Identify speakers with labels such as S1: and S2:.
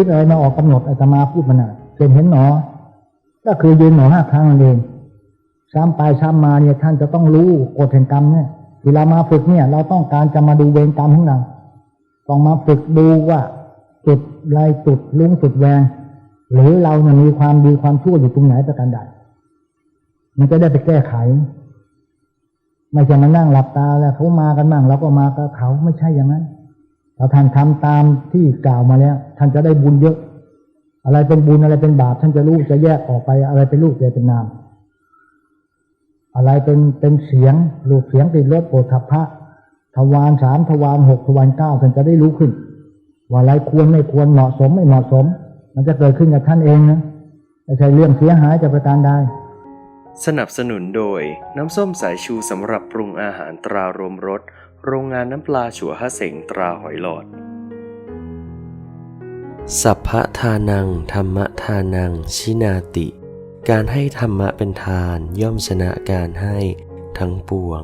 S1: คิดอะไรมาออกกำหนดอาตมาพูดมันอะเห็นเห็นหนอ ก็คือยืนหนอห้าครั้งนั่นเองซ้ำไปซ้ำมาเนี่ยท่านจะต้องรู้กฎแห่งกรรมเนี่ยเวลามาฝึกเนี่ย เราต้องการจะมาดูเวรกรรมของเราต้องมาฝึกดูว่าจุดไรจุดลุ้งจุดแวง หรือเราเนี่ยมีความดีความชั่วอยู่ตรงไหนประการใดมันจะได้ไปแก้ไข ไม่ใช่มานั่งหลับตาแล้วเขามากันมั่งเราก็มากับเขาไม่ใช่อย่างนั้น ถ้าท่านทำตามที่กล่าวมาแล้ว ท่านจะได้บุญเยอะ อะไรเป็นบุญอะไรเป็นบาป ท่านจะรู้จะแยกออกไปอะไรเป็นรูปอะไรเป็นนาม อะไรเป็นเป็นเสียงรูปเสียงติดรสโปรทัพพะทวารสามทวารหกทวารเก้าท่านจะได้รู้ขึ้น ว่าอะไรควรไม่ควรเหมาะสมไม่เหมาะสม มันจะเกิดขึ้นกับท่านเองนะไม่ใช่เรื่องเสียหายจากประการใด
S2: สนับสนุนโดย น้ำส้มสายชูสำหรับปรุงอาหารตรารวมรส โรงงานน้ำปลาฉัวฮะเสงตราหอยหลอด สัพพะทานัง ธรรมทานัง ชินาติ การให้ธรรมะเป็นทานย่อมชนะการให้ทั้งปวง